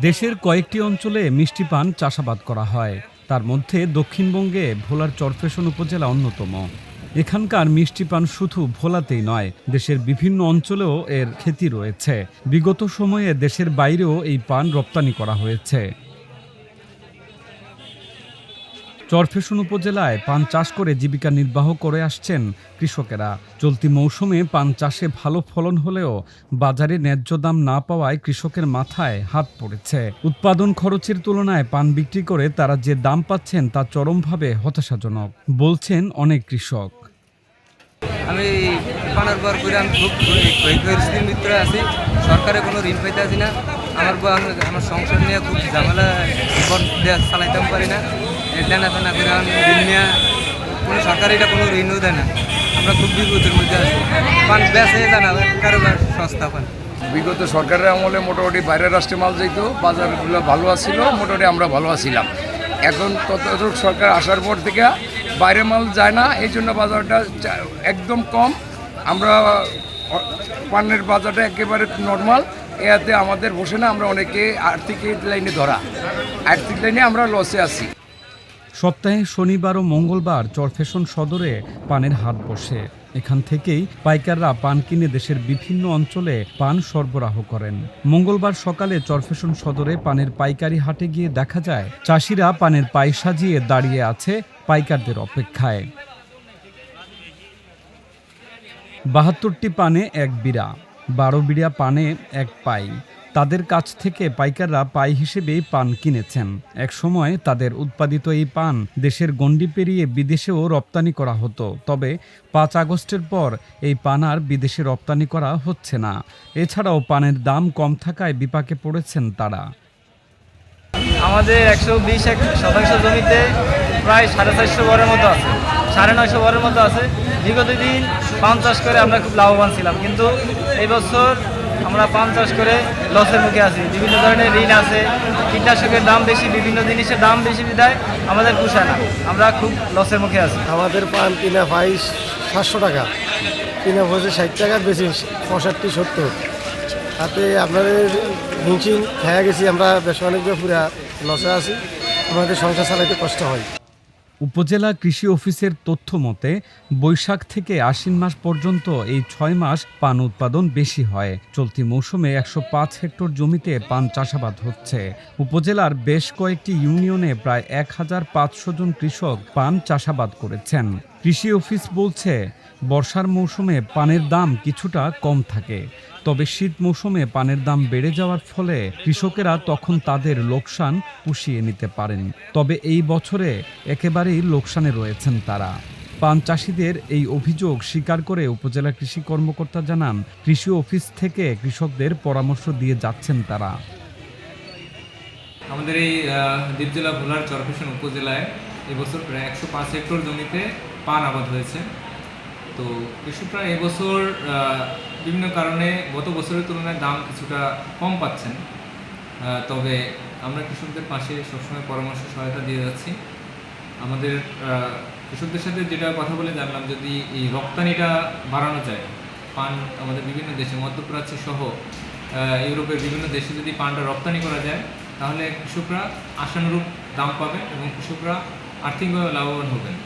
দেশের কয়েকটি অঞ্চলে মিষ্টি পান চাষাবাদ করা হয়। তার মধ্যে দক্ষিণবঙ্গে ভোলার চরফেশন উপজেলা অন্যতম। এখানকার মিষ্টি পান শুধু ভোলাতেই নয়, দেশের বিভিন্ন অঞ্চলেও এর খ্যাতি রয়েছে। বিগত সময়ে দেশের বাইরেও এই পান রপ্তানি করা হয়েছে। চরফেশন উপজেলায় পান চাষ করে জীবিকা নির্বাহ করে আসছেন কৃষকেরা। চলতি মৌসুমে পান চাষে ভালো ফলন হলেও বাজারে ন্যায্য দাম না পাওয়ায় কৃষকের মাথায় হাত পড়েছে। উৎপাদন খরচের তুলনায় পান বিক্রি করে তারা যে দাম পাচ্ছেন তা চরমভাবে হতাশাজনক, বলছেন অনেক কৃষক। আমি পানার পর করে আমি খুব ভিতরে আছি, সরকারে কোনো ঋণ পাইতে আছি না। আমার আমার সংসার নিয়ে খুব ঝামেলা চালাইতে পারি না। করে কোনো সরকার এটা কোনো ঋণও দেয় না। আমরা খুব বিপদের মধ্যে আছি। পান বেঁচে জানা কারোবার সস্তা পান। বিগত সরকারের আমলে মোটামুটি বাইরের রাষ্ট্রে মাল যাইতো বাজারগুলো ভালো আছিল, মোটামুটি আমরা ভালো আছিলাম। এখন ততটুক সরকার আসার পর থেকে বাইরে মাল যায় না, এই জন্য বাজারটা একদম কম। আমরা পানের বাজারটা একেবারে নর্মাল এতে আমাদের বসে না, আমরা অনেকে আর্থিক লাইনে ধরা। আর্থিক লাইনে আমরা লসে আছি। সপ্তাহে শনিবার ও মঙ্গলবার চরফেশন সদরে পানের হাট বসে। এখান থেকেই পাইকাররা পান কিনে দেশের বিভিন্ন অঞ্চলে পান সরবরাহ করেন। মঙ্গলবার সকালে চরফেশন সদরে পানের পাইকারি হাটে গিয়ে দেখা যায়, চাষিরা পানের পাই সাজিয়ে দাঁড়িয়ে আছে পাইকারদের অপেক্ষায়। বাহাত্তরটি পানে এক বিড়া, বারো বিড়া পানে এক পাই। তাদের কাছ থেকে পাইকাররা পাই হিসেবেই পান কিনেছেন। এক সময় তাদের উৎপাদিত এই পান দেশের গণ্ডি পেরিয়ে বিদেশেও রপ্তানি করা হতো। তবে পাঁচ আগস্টের পর এই পান আর বিদেশে রপ্তানি করা হচ্ছে না। এছাড়াও পানের দাম কম থাকায় বিপাকে পড়েছেন তারা। আমাদের একশো বিশ এক শতাংশ জমিতে প্রায় সাড়ে চারশো বরের মতো আছে, সাড়ে নয়শো বরের মতো আছে। বিগত দিন পান চাষ করে আমরা খুব লাভবান ছিলাম। কিন্তু এই বছর আমরা পান চাষ করে লসের মুখে আছি। বিভিন্ন ধরনের ঋণ আছে। কীটনাশকের দাম বেশি, বিভিন্ন জিনিসের দাম বেশি বিধায় আমাদের পোষায় না। আমরা খুব লসের মুখে আছি। আমাদের পান কিনা পাই সাতশো টাকা, কিনা পয়সা ষাট টাকার বেশি, পঁয়ষট্টি, সত্তর। তাতে আপনাদের হিমশিম খেয়ে গেছি, আমরা বেশ অনেক পুরা লসে আছি। আমাদের সংসার চালাইতে কষ্ট হয়। উপজেলা কৃষি অফিসের তথ্য মতে, বৈশাখ থেকে আশ্বিন মাস পর্যন্ত এই ছয় মাস পান উৎপাদন বেশি হয়। চলতি মৌসুমে একশো পাঁচ হেক্টর জমিতে পান চাষাবাদ হচ্ছে। উপজেলার বেশ কয়েকটি ইউনিয়নে প্রায় এক হাজার পাঁচশো জন কৃষক পান চাষাবাদ করেছেন। কৃষি অফিস বলছে, বর্ষার মৌসুমে পানের দাম কিছুটা কম থাকে। তবে শীত মৌসুমে পানের দাম বেড়ে যাওয়ার ফলে কৃষকেরা তখন তাদের লোকসান পুষিয়ে নিতে পারেন। তবে এই বছরে একেবারেই লোকসানে রয়েছেন তারা। পান চাষিদের এই অভিযোগ স্বীকার করে উপজেলা কৃষি কর্মকর্তা জানান, কৃষি অফিস থেকে কৃষকদের পরামর্শ দিয়ে যাচ্ছেন তারা। আমাদের এই দ্বীপ জেলা ভোলার চরফেশন উপজেলায় এবছর প্রায় একশো পাঁচ হেক্টর জমিতে পান আবাদ হয়েছে। তো কৃষকরা এবছর বিভিন্ন কারণে গত বছরের তুলনায় দাম কিছুটা কম পাচ্ছেন। তবে আমরা কৃষকদের পাশে সবসময় পরামর্শ সহায়তা দিয়ে যাচ্ছি। আমাদের কৃষকদের সাথে যেটা কথা বলে জানলাম, যদি এই রপ্তানিটা বাড়ানো যায়, পান আমাদের বিভিন্ন দেশে, মধ্যপ্রাচ্য সহ ইউরোপের বিভিন্ন দেশে যদি পানটা রপ্তানি করা যায়, তাহলে কৃষকরা আশানুরূপ দাম পাবেন এবং কৃষকরা আর্থিকভাবে লাভবান হবেন।